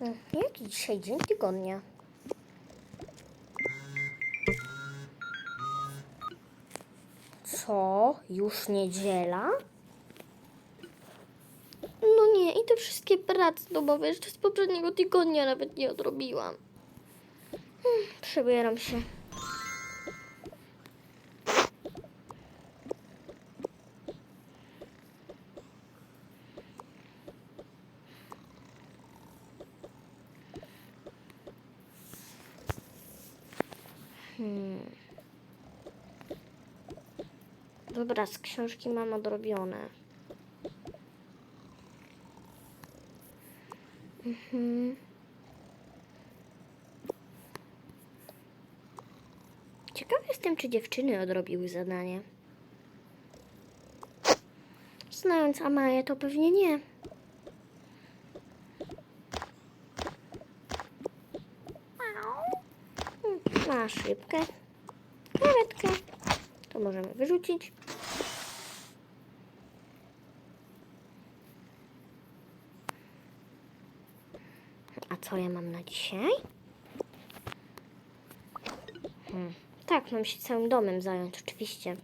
Mm, Jaki dzisiaj dzień tygodnia? Co? Już niedziela? No nie, i te wszystkie prace domowe jeszcze z poprzedniego tygodnia nawet nie odrobiłam. Hmm, Przebieram się. Hmm. Dobra, z książki mam odrobione. Mhm. Ciekawa jestem, czy dziewczyny odrobiły zadanie. Znając Amaję, to pewnie nie. Masz rybkę, krewetkę. To możemy wyrzucić. A co ja mam na dzisiaj? Hmm. Tak, mam się całym domem zająć, oczywiście.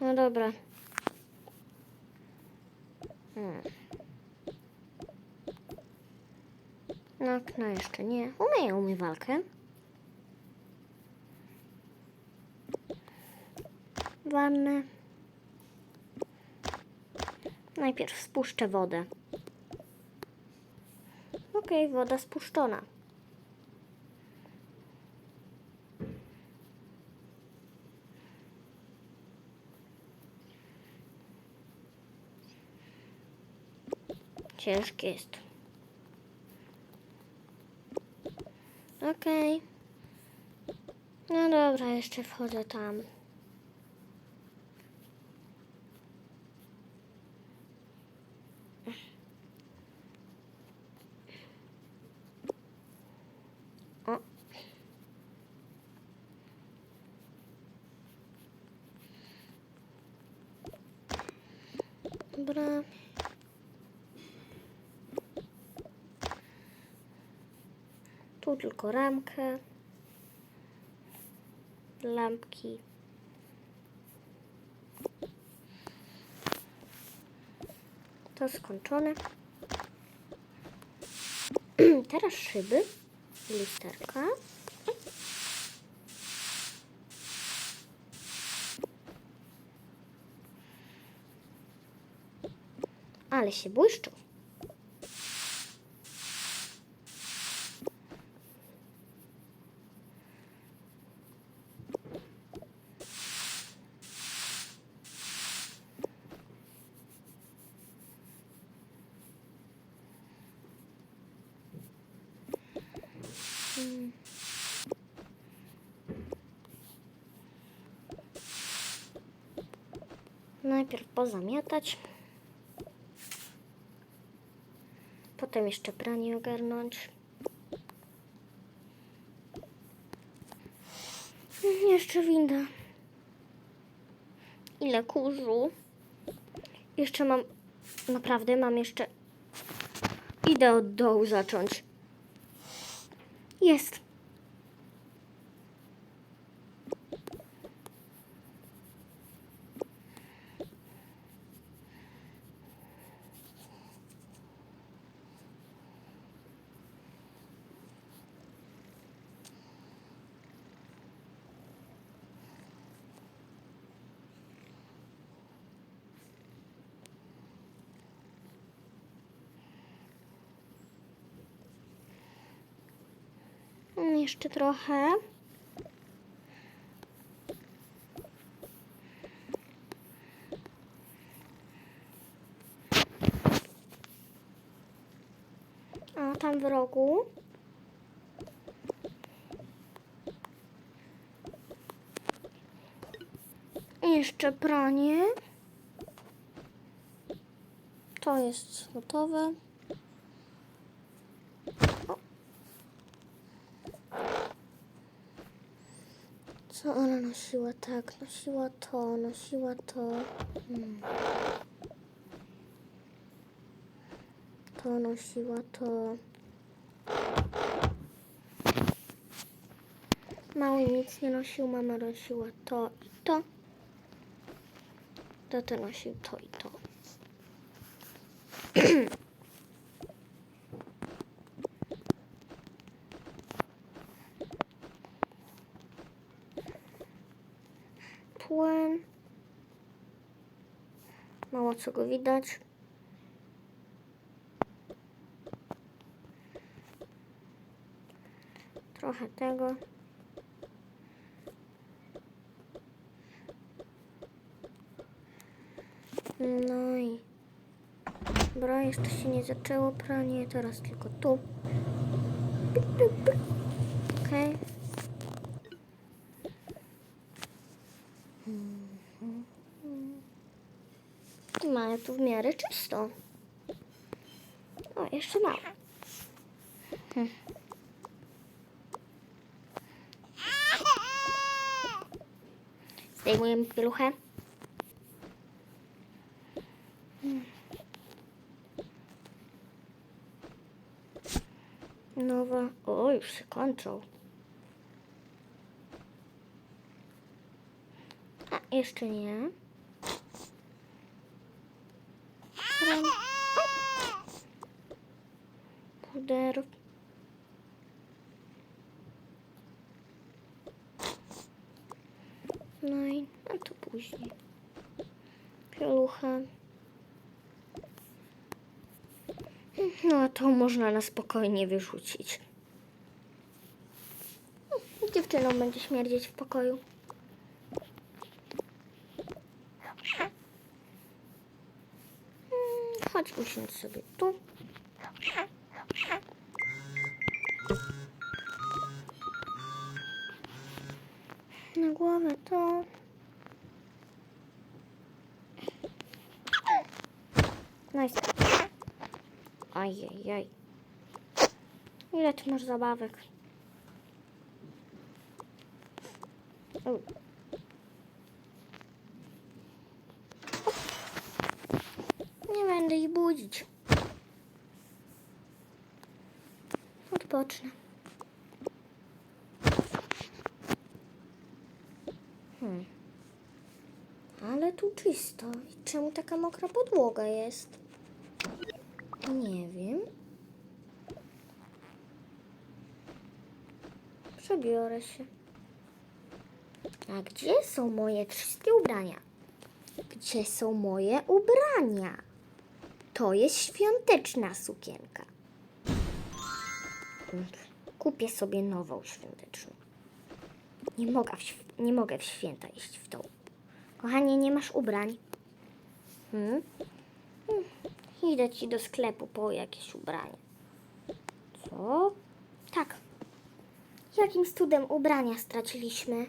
No dobra. Hmm. No, okna jeszcze nie. Umyję umywalkę. Wannę. Najpierw spuszczę wodę. Okej, woda spuszczona. Ciężkie jest. Okej. No dobra, jeszcze wchodzę tam. O. Dobra. Tu tylko ramkę. Lampki. To skończone. Teraz szyby. Lusterka. Ale się błyszczą. Najpierw pozamiatać. Potem jeszcze pranie ogarnąć. Jeszcze winda. Ile kurzu. Jeszcze mam... Naprawdę mam jeszcze... Idę od dołu zacząć. Jest. Mm, Jeszcze trochę. A tam w rogu. Jeszcze pranie. To jest gotowe. Co ona nosiła? Tak, nosiła to, nosiła to. Hmm. To nosiła to. Mały nic nie nosił, mama nosiła to i to. Tata nosił to i to. Płyn. Mało co go widać. Trochę tego. No i... Dobra, jeszcze się nie zaczęło pranie, teraz tylko tu. Okej. Mhm. Mamy tu w miarę czysto. O, jeszcze mało. Hm. Zdejmujemy pieluchę. Nowa. O, już się kończą. A, jeszcze nie. Ram. Puder. No i a to później. Pielucha. No a to można na spokojnie wyrzucić. Dziewczynom będzie śmierdzieć w pokoju. Mm, Chodź usiądź sobie tu. Na głowę to. Nice. Ajajaj. Ile masz zabawek? Nie będę ich budzić. Odpocznę. Hmm. Ale tu czysto. I czemu taka mokra podłoga jest? Nie wiem. Przebiorę się. A gdzie są moje wszystkie ubrania? Gdzie są moje ubrania? To jest świąteczna sukienka. Kupię sobie nową świąteczną. Nie mogę w, nie mogę w święta iść w tą. Kochanie, nie masz ubrań. Hmm? Hmm. Idę ci do sklepu po jakieś ubranie. Co? Tak. Jakim cudem ubrania straciliśmy?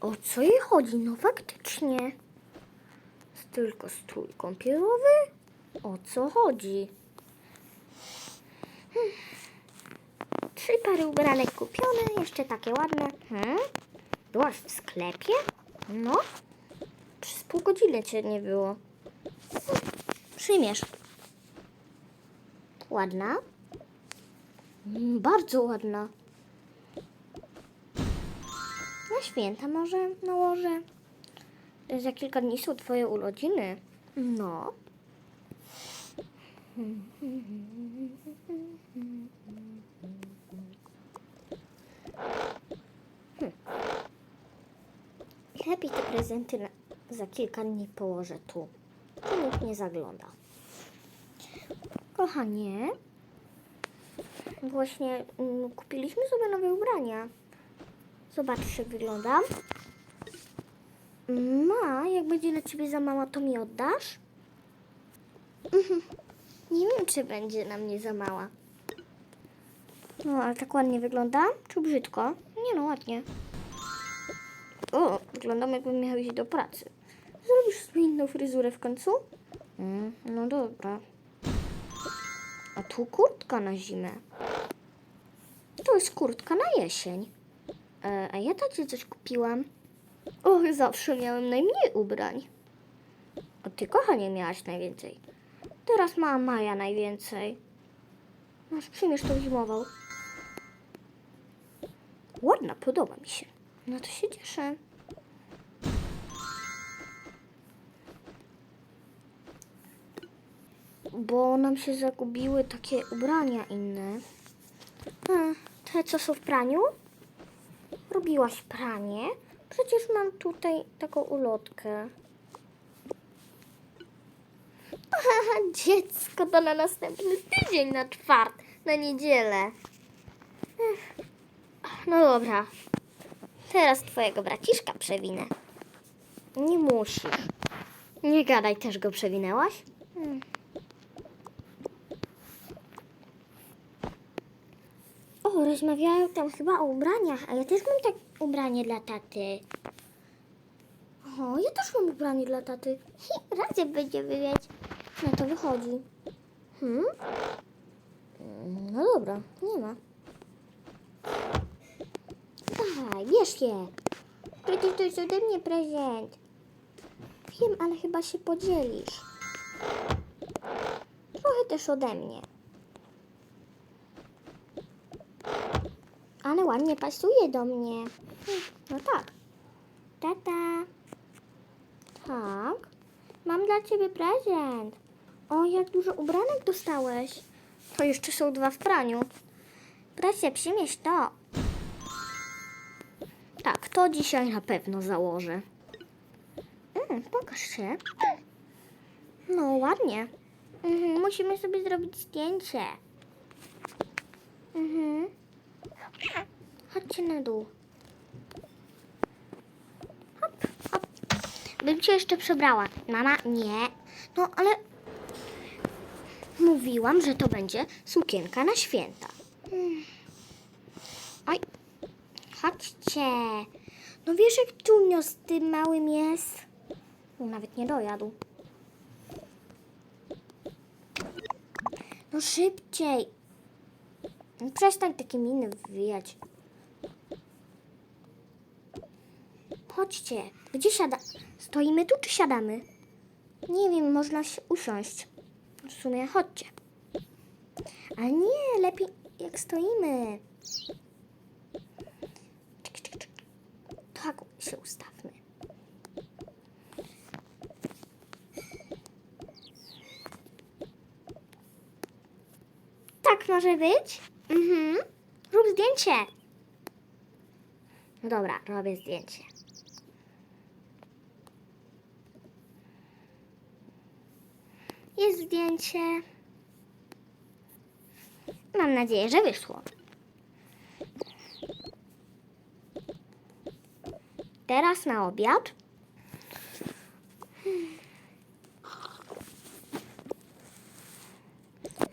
O co jej chodzi? No faktycznie. Tylko strój kąpielowy? O co chodzi? Hmm. Trzy pary ubranek kupione, jeszcze takie ładne. Hmm? Byłaś w sklepie? No. Przez pół godziny cię nie było. Przyjmiesz. Ładna? Bardzo ładna. Na święta może nałożę. Za kilka dni są twoje urodziny. No. I lepiej te prezenty na, za kilka dni położę tu. Tu nikt nie zagląda. Kochanie, właśnie mm, kupiliśmy sobie nowe ubrania. Zobaczysz, jak wyglądam. Ma, jak będzie dla ciebie za mała, to mi oddasz? Mhm. Nie wiem, czy będzie na mnie za mała. No, ale tak ładnie wygląda? Czy brzydko? Nie no, ładnie. O, wyglądam jakbym miał iść do pracy. Zrobisz sobie inną fryzurę w końcu? Mm, no dobra. A tu kurtka na zimę. To jest kurtka na jesień. E, a ja tacie coś kupiłam. Och, zawsze miałem najmniej ubrań. A ty, kochanie, miałaś najwięcej. Teraz ma Maja najwięcej. Masz przyjmiesz tą zimową. Ładna, podoba mi się. No to się cieszę. Bo nam się zagubiły takie ubrania inne. A, te co są w praniu? Robiłaś pranie? Przecież mam tutaj taką ulotkę. Aha, dziecko, to na następny tydzień, na czwart, na niedzielę. Ech, No dobra. Teraz twojego braciszka przewinę. Nie musisz. Nie gadaj, też go przewinęłaś? Hmm. O, rozmawiają tam chyba o ubraniach, a ja też mam tak ubranie dla taty. O, ja też mam ubranie dla taty. Razem będziemy mieć. No to wychodzi. Hmm? Mm, No dobra, nie ma. Dawaj, bierz je. Przecież to jest ode mnie prezent. Wiem, ale chyba się podzielisz. Trochę też ode mnie. Ale ładnie pasuje do mnie. No tak. Tata. Tak. Mam dla ciebie prezent. O, jak dużo ubranek dostałeś. To jeszcze są dwa w praniu. Proszę, przymierz to. Tak, to dzisiaj na pewno założę. Mm, pokaż się. No, ładnie. Mhm, musimy sobie zrobić zdjęcie. Mhm. Chodźcie na dół. Hop, hop. Bym cię jeszcze przebrała. Mama, nie. No, ale mówiłam, że to będzie sukienka na święta. Hmm. Oj, chodźcie. No wiesz, jak Junio z tym małym jest? Nawet nie dojadł. No szybciej. Przestań takie miny wywijać. Chodźcie. Gdzie siada? Stoimy tu czy siadamy? Nie wiem, można się usiąść. W sumie chodźcie. Ale nie, lepiej jak stoimy. Czek, czek, czek. Tak się ustawmy. Tak może być? Mhm. Rób zdjęcie. No dobra, robię zdjęcie. Jest zdjęcie. Mam nadzieję, że wyszło. Teraz na obiad.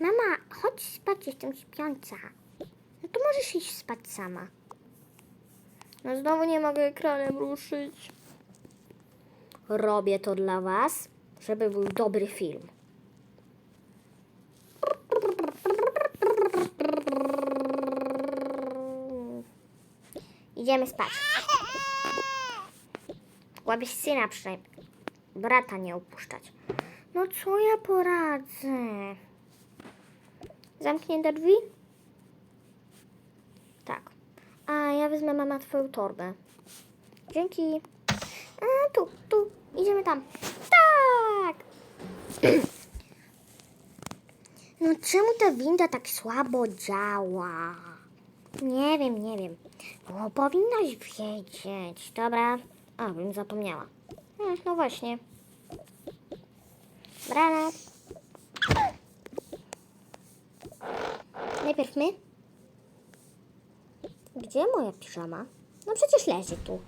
Mama, chodź spać, jestem śpiąca. No to możesz iść spać sama. No znowu nie mogę ekranem ruszyć. Robię to dla was, żeby był dobry film. Idziemy spać. Łapiesz syna przynajmniej. Brata nie opuszczać. No co ja poradzę? Zamknięte drzwi? Tak. A ja wezmę mama twoją torbę. Dzięki. A, tu, tu. Idziemy tam. Tak! No czemu ta winda tak słabo działa? Nie wiem, nie wiem. Bo powinnaś wiedzieć. Dobra. A, bym zapomniała. Hmm, no właśnie. Brana. Najpierw my. Gdzie moja piżama? No przecież leży tu.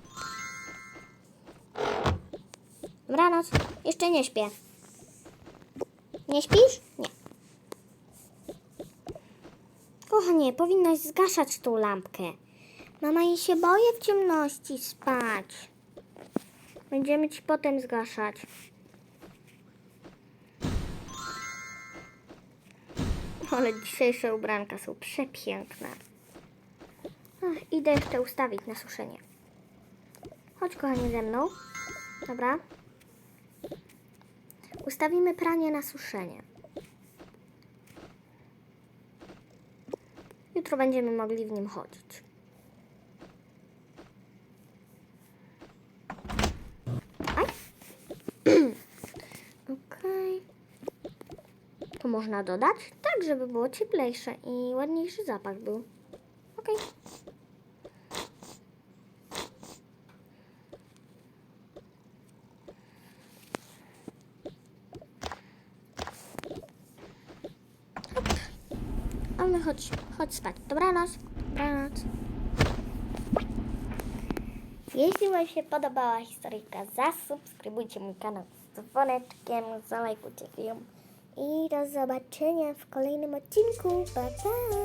Dobranoc. Jeszcze nie śpię. Nie śpisz? Nie. Kochanie, powinnaś zgaszać tą lampkę. Mama, ja się boję w ciemności spać. Będziemy ci potem zgaszać. Ale dzisiejsze ubranka są przepiękne. Ach, idę jeszcze ustawić na suszenie. Chodź kochanie ze mną. Dobra. Ustawimy pranie na suszenie. Jutro będziemy mogli w nim chodzić. Aj. Okej. To można dodać tak, żeby było cieplejsze i ładniejszy zapach był. Hop. A my chodź, chodź spać. Dobranoc. Dobranoc. Jeśli Wam się podobała historyjka, zasubskrybujcie mój kanał z dzwoneczkiem, zalajkujcie film i do zobaczenia w kolejnym odcinku. Pa, pa!